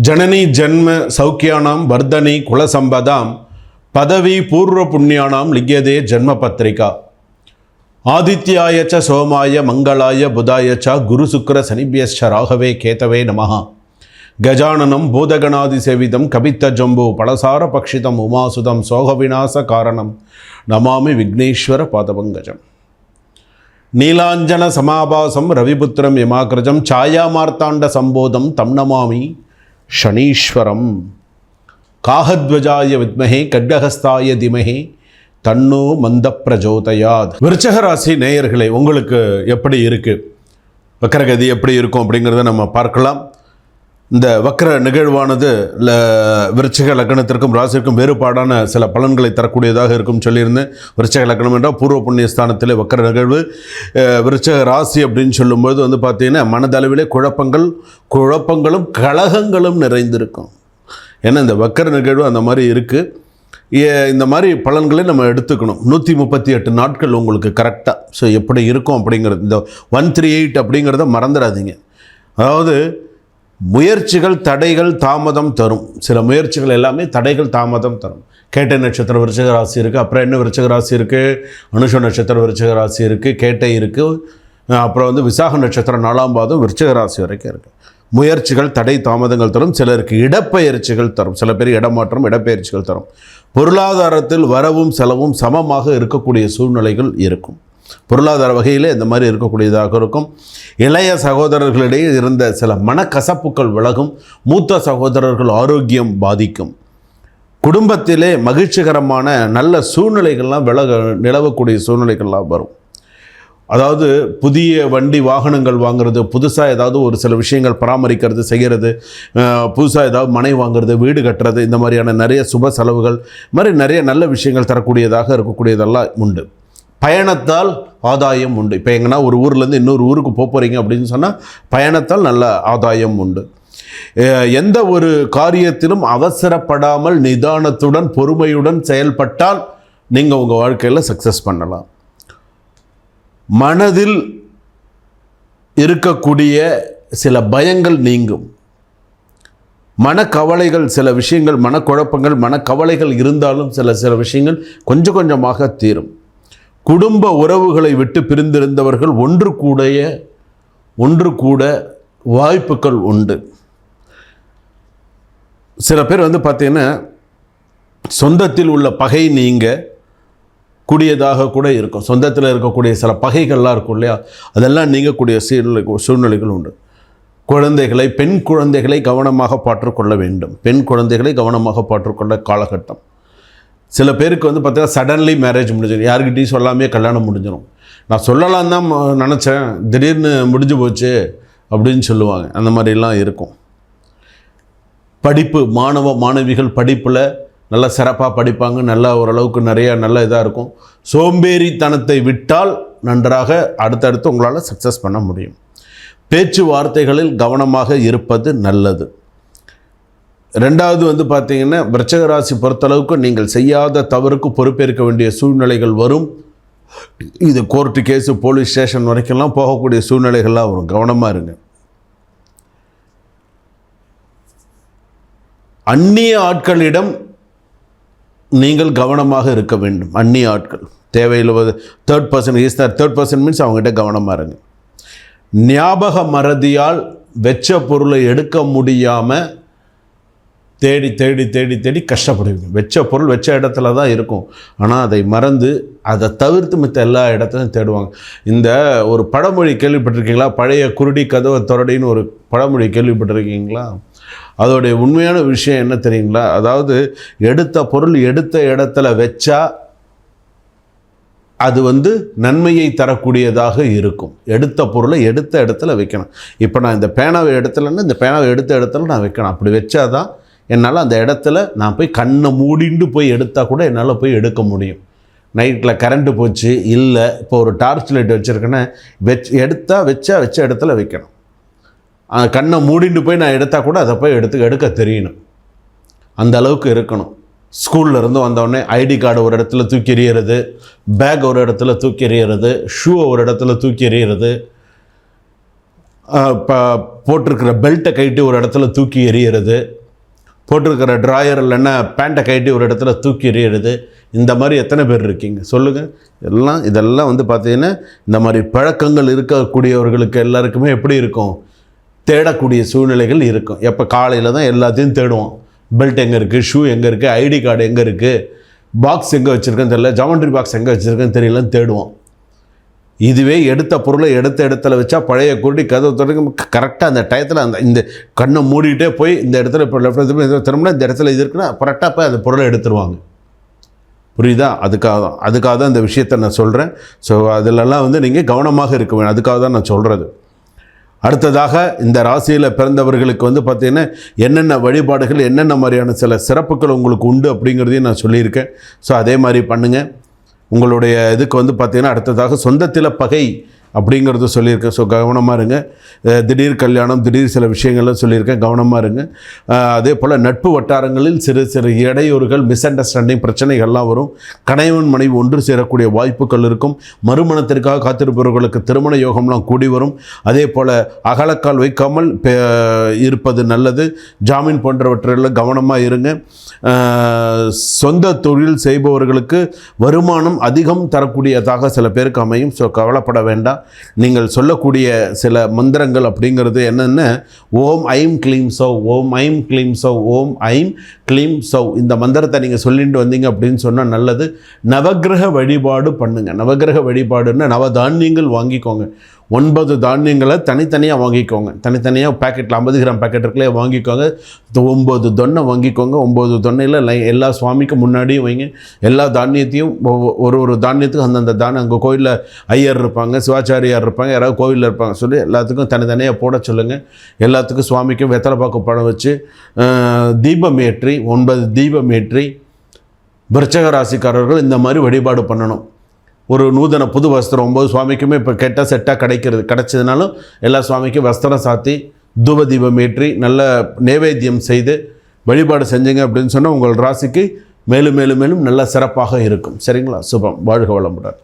ஜனனி ஜன்ம சௌக்கியானாம் வர்தனி குலசம்பதாம் பதவி பூர்வ புண்ணியானாம் லிங்கியதே ஜென்ம பத்திரிகா. ஆதித்யாய ச சோமாய மங்களாய புதாய ச குரு சுக்கர சனிபியஸ்ச ராகவே கேதவே நமஹா. கஜானனம் பூதகணாதி சேவிதம் கபித்த ஜம்பு பலசார பக்ஷிதம் உமாசுதம் சோக விநாச காரணம். நமாமி விக்னேஸ்வர பாதபங்கஜம். நீலாஞ்சன சமாபாசம் ரவிபுத்திரம் யமாகிரஜம் சாயாமார்த்தாண்ட சம்போதம் தம் நமாமி. சனீஸ்வரம். காகத்வஜாய வித்மகே கட்கஹஸ்தாய திமகே தன்னோ மந்த பிரஜோதயாத் விருச்சகராசி நேயர்களே உங்களுக்கு எப்படி இருக்குது வக்கரகதி எப்படி இருக்கும் அப்படிங்கிறத நம்ம பார்க்கலாம். இந்த வக்கர நிகழ்வானது ல விருச்சிக லக்கணத்திற்கும் ராசிற்கும் வேறுபாடான சில பலன்களை தரக்கூடியதாக இருக்கும் சொல்லியிருந்தேன். விருச்சக லக்கணம் என்றால் பூர்வ புண்ணிய ஸ்தானத்தில் வக்கர நிகழ்வு. விருச்சக ராசி அப்படின்னு சொல்லும்போது வந்து பார்த்திங்கன்னா மனதளவிலே குழப்பங்கள் குழப்பங்களும் கழகங்களும் நிறைந்திருக்கும். ஏன்னா இந்த வக்கர நிகழ்வு அந்த மாதிரி இருக்குது இந்த மாதிரி பலன்களை நம்ம எடுத்துக்கணும். நூற்றி முப்பத்தி எட்டு நாட்கள் உங்களுக்கு கரெக்டாக ஸோ எப்படி இருக்கும் அப்படிங்கிறது இந்த ஒன் த்ரீ எயிட் அப்படிங்கிறத மறந்துடாதீங்க. அதாவது முயற்சிகள் தடைகள் தாமதம் தரும். சில முயற்சிகள் எல்லாமே தடைகள் தாமதம் தரும். கேட்டை நட்சத்திர விருச்சக ராசி இருக்குது அப்புறம் என்ன விருச்சக ராசி இருக்குது அனுஷ நட்சத்திர விருச்சக ராசி இருக்குது கேட்டை இருக்குது அப்புறம் வந்து விசாக நட்சத்திரம் நாலாம் பாதம் விருச்சக ராசி வரைக்கும் இருக்குது முயற்சிகள் தடை தாமதங்கள் தரும். சிலருக்கு இடப்பெயர்ச்சிகள் தரும். சில பேர் இடமாற்றம் இடப்பெயர்ச்சிகள் தரும். பொருளாதாரத்தில் வரவும் செலவும் சமமாக இருக்கக்கூடிய சூழ்நிலைகள் இருக்கும். பொருளாதார வகையில் இந்த மாதிரி இருக்கக்கூடியதாக இருக்கும். இளைய சகோதரர்களிடையே இருந்த சில மனக்கசப்புகள் விலகும் மூத்த சகோதரர்கள் ஆரோக்கியம் பாதிக்கும். குடும்பத்திலே மகிழ்ச்சிகரமான நல்ல சூழ்நிலைகள்லாம் விலக நிலவக்கூடிய சூழ்நிலைகள்லாம் வரும். அதாவது புதிய வண்டி வாகனங்கள் வாங்குறது புதுசாக ஏதாவது ஒரு சில விஷயங்கள் பராமரிக்கிறது செய்கிறது புதுசாக ஏதாவது மனை வாங்குறது வீடு கட்டுறது இந்த மாதிரியான நிறைய சுப செலவுகள் மாதிரி நிறைய நல்ல விஷயங்கள் தரக்கூடியதாக இருக்கக்கூடியதெல்லாம் உண்டு. பயணத்தால் ஆதாயம் உண்டு. இப்போ எங்கன்னா ஒரு ஊர்லேருந்து இன்னொரு ஊருக்கு போக போகிறீங்க அப்படின்னு சொன்னால் பயணத்தால் நல்ல ஆதாயம் உண்டு. எந்த ஒரு காரியத்திலும் அவசரப்படாமல் நிதானத்துடன் பொறுமையுடன் செயல்பட்டால் நீங்கள் உங்கள் வாழ்க்கையில் சக்ஸஸ் பண்ணலாம். மனதில் இருக்கக்கூடிய சில பயங்கள் நீங்கும். மனக்கவலைகள் சில விஷயங்கள் மனக்குழப்பங்கள் மனக்கவலைகள் இருந்தாலும் சில சில விஷயங்கள் கொஞ்சம் கொஞ்சமாக தீரும். குடும்ப உறவுகளை விட்டு பிரிந்திருந்தவர்கள் ஒன்று கூடைய ஒன்று கூட வாய்ப்புகள் உண்டு. சில பேர் வந்து பார்த்தீங்கன்னா சொந்தத்தில் உள்ள பகை நீங்க கூடியதாக கூட இருக்கும். சொந்தத்தில் இருக்கக்கூடிய சில பகைகள்லாம் இருக்கும் இல்லையா? அதெல்லாம் நீங்கக்கூடிய சூழ்நிலை சூழ்நிலைகள் உண்டு. குழந்தைகளை பெண் குழந்தைகளை கவனமாக பாற்றுக்கொள்ள வேண்டும். பெண் குழந்தைகளை கவனமாக பாற்றுக்கொள்ள காலகட்டம். சில பேருக்கு வந்து பார்த்தீங்கன்னா சடன்லி மேரேஜ் முடிஞ்சிடும். யாருக்கிட்டையும் சொல்லாமே கல்யாணம் முடிஞ்சிடும். நான் சொல்லலாம் தான் நினச்சேன். திடீர்னு முடிஞ்சு போச்சு அப்படின்னு சொல்லுவாங்க. அந்த மாதிரிலாம் இருக்கும். படிப்பு மாணவ மாணவிகள் படிப்பில் நல்லா சிறப்பாக படிப்பாங்க. நல்லா ஓரளவுக்கு நிறையா நல்ல இதாக இருக்கும். சோம்பேறித்தனத்தை விட்டால் நன்றாக அடுத்தடுத்து உங்களால் சக்ஸஸ் பண்ண முடியும். பேச்சுவார்த்தைகளில் கவனமாக இருப்பது நல்லது. ரெண்டாவது வந்து பார்த்தீங்கன்னா விருச்சக ராசி பொறுத்தளவுக்கு நீங்கள் செய்யாத தவறுக்கு பொறுப்பேற்க வேண்டிய சூழ்நிலைகள் வரும். இது கோர்ட்டு கேஸு போலீஸ் ஸ்டேஷன் வரைக்கும்லாம் போகக்கூடிய சூழ்நிலைகள்லாம் வரும். கவனமாக இருங்க. அந்நிய ஆட்களிடம் நீங்கள் கவனமாக இருக்க வேண்டும். அந்நிய ஆட்கள். தேவையில்லை third person is third person means அவங்ககிட்ட கவனமாக இருங்க. ஞாபக மறதியால் வெச்ச பொருளை எடுக்க முடியாமல் தேடி தேடி தேடி தேடி கஷ்டப்படுவீங்க. வச்ச பொருள் வச்ச இடத்துல தான் இருக்கும். ஆனால் அதை மறந்து அதை தவிர்த்து மித்த எல்லா இடத்துலையும் தேடுவாங்க. இந்த ஒரு பழமொழி கேள்விப்பட்டிருக்கீங்களா? பழைய குருடி கதவை தொடடின்னு ஒரு பழமொழி கேள்விப்பட்டிருக்கீங்களா? அதோடைய உண்மையான விஷயம் என்ன தெரியுங்களா? அதாவது எடுத்த பொருள் எடுத்த இடத்துல வச்சா அது வந்து நன்மையை தரக்கூடியதாக இருக்கும். எடுத்த பொருளை எடுத்த இடத்துல வைக்கணும். இப்போ நான் இந்த பேனாவை இடத்துலன்னா இந்த பேனாவை எடுத்த இடத்துல நான் வைக்கணும். அப்படி வச்சாதான் என்னால் அந்த இடத்துல நான் போய் கண்ணை மூடிண்டு போய் எடுத்தால் கூட என்னால் போய் எடுக்க முடியும். நைட்டில் கரண்ட்டு போச்சு இல்லை இப்போ ஒரு டார்ச் லைட் வச்சுருக்கேன்னா வச்சு எடுத்தால் வச்சா வச்ச இடத்துல வைக்கணும். அந்த கண்ணை மூடிண்டு போய் நான் எடுத்தால் கூட அதை போய் எடுத்து எடுக்க தெரியணும். அந்த அளவுக்கு இருக்கணும். ஸ்கூல்ல இருந்து வந்தோடனே ஐடி கார்டு ஒரு இடத்துல தூக்கி எறியறது பேக் ஒரு இடத்துல தூக்கி எறியறது ஷூ ஒரு இடத்துல தூக்கி எறியறது இப்போ போட்டிருக்கிற பெல்ட்டை கைட்டு ஒரு இடத்துல தூக்கி எறியறது போட்டிருக்கிற ட்ராயர் இல்லைன்னா பேண்ட்டை கட்டி ஒரு இடத்துல தூக்கி எறியறது. இந்த மாதிரி எத்தனை பேர் இருக்கீங்க? சொல்லுங்கள் எல்லாம் இதெல்லாம் வந்து பார்த்தீங்கன்னா இந்த மாதிரி பழக்கங்கள் இருக்கக்கூடியவர்களுக்கு எல்லாருக்குமே எப்படி இருக்கும்? தேடக்கூடிய சூழ்நிலைகள் இருக்கும். எப்போ காலையில் தான் எல்லாத்தையும் தேடுவோம். பெல்ட் எங்கே இருக்குது ஷூ எங்கே இருக்குது ஐடி கார்டு எங்கே இருக்குது பாக்ஸ் எங்கே வச்சுருக்கேன்னு தெரியல. ஜாமெண்ட்ரி பாக்ஸ் எங்கே வச்சுருக்கேன்னு தெரியலன்னு தேடுவோம். இதுவே எடுத்த பொருளை எடுத்த இடத்துல வச்சா பழைய குருடி கதவு தொடங்க கரெக்டாக அந்த டயத்தில் அந்த இந்த கண்ணை மூடிக்கிட்டே போய் இந்த இடத்துல இப்போ லெஃப்ட் திரும்ப திரும்பினா இந்த இடத்துல இது இருக்குன்னா கரெக்டாக போய் அந்த பொருளை எடுத்துருவாங்க. புரியுதா? அதுக்காக தான் அதுக்காக தான் இந்த விஷயத்தை நான் சொல்கிறேன் ஸோ அதிலெல்லாம் வந்து நீங்கள் கவனமாக இருக்க வேணும். அதுக்காக தான் நான் சொல்கிறது அடுத்ததாக இந்த ராசியில் பிறந்தவர்களுக்கு வந்து பார்த்திங்கன்னா என்னென்ன வழிபாடுகள் என்னென்ன மாதிரியான சில சிறப்புகள் உங்களுக்கு உண்டு அப்படிங்கிறதையும் நான் சொல்லியிருக்கேன். ஸோ அதே மாதிரி பண்ணுங்கள் உங்களுடைய இதுக்கு வந்து பார்த்திங்கன்னா அடுத்ததாக சொந்தத்தில் பகை அப்படிங்கிறத சொல்லியிருக்கேன். ஸோ கவனமாக இருங்க. திடீர் கல்யாணம் திடீர் சில விஷயங்கள்லாம் சொல்லியிருக்கேன். கவனமாக இருங்க. அதே போல் நட்பு வட்டாரங்களில் சிறு சிறு இடையூறுகள் மிஸ் அண்டர்ஸ்டாண்டிங் பிரச்சனைகள்லாம் வரும். கணவன் மனைவி ஒன்று சேரக்கூடிய வாய்ப்புகள் இருக்கும். மறுமணத்திற்காக காத்திருப்பவர்களுக்கு திருமண யோகம்லாம் கூடி வரும். அதே போல் அகலக்கால் வைக்காமல் இருப்பது நல்லது. ஜாமீன் போன்றவற்றில் கவனமாக இருங்க. சொந்த தொழில் செய்பவர்களுக்கு வருமானம் அதிகம் தரக்கூடியதாக சில பேருக்கு அமையும். ஸோ கவலைப்பட வேண்டாம். நீங்கள் சொல்லக்கூடிய சில மந்திரங்கள் அப்படிங்கிறது என்னென்ன? ஓம் ஐம் க்ளீம் சவ் ஓம் ஐம் க்ளீம் சவ் ஓம் ஐம் க்ளீம் சவ் இந்த மந்திரத்தை நீங்கள் சொல்லிட்டு வந்தீங்க அப்படின்னு சொன்னால் நல்லது. நவக்கிரக வழிபாடு பண்ணுங்கள் நவக்கிரக வழிபாடுன்னா நவதானியங்கள் வாங்கிக்கோங்க. ஒன்பது தானியங்களை தனித்தனியாக வாங்கிக்கோங்க. தனித்தனியாக பேக்கெட்டில் ஐம்பது கிராம் பேக்கெட் இருக்குல்ல வாங்கிக்கோங்க. ஒம்பது தொன்னை வாங்கிக்கோங்க. ஒம்பது தொன்னையில் லை எல்லா சுவாமிக்கும் முன்னாடியும் வைங்க. எல்லா தானியத்தையும் ஒவ்வொ- ஒரு ஒரு தானியத்துக்கும் அந்தந்த தானியம் அங்கே கோயிலில் ஐயர் இருப்பாங்க சிவாச்சாரியார் இருப்பாங்க யாராவது கோவிலில் இருப்பாங்க சொல்லி எல்லாத்துக்கும் தனித்தனியாக போட சொல்லுங்கள் எல்லாத்துக்கும் சுவாமிக்கும் வெத்தலை பாக்கு படம் வச்சு தீபம் ஏற்றி ஒன்பது தீபம் ஏற்றி விருச்சக ராசிக்காரர்கள் இந்த மாதிரி வழிபாடு பண்ணணும். ஒரு நூதன புது வஸ்திரம் ஒம்பது சுவாமிக்குமே இப்போ கெட்ட செட்டாக கிடைக்கிறது. கிடைச்சதுனாலும் எல்லா சுவாமிக்கும் வஸ்திரம் சாத்தி தூப தீபம் ஏற்றி நல்ல நேவேத்தியம் செய்து வழிபாடு செஞ்சீங்க அப்படின்னு சொன்னால் உங்கள் ராசிக்கு மேலும் மேலும் மேலும் நல்ல சிறப்பாக இருக்கும். சரிங்களா? சுபம். வாழ்க வளமுடன்.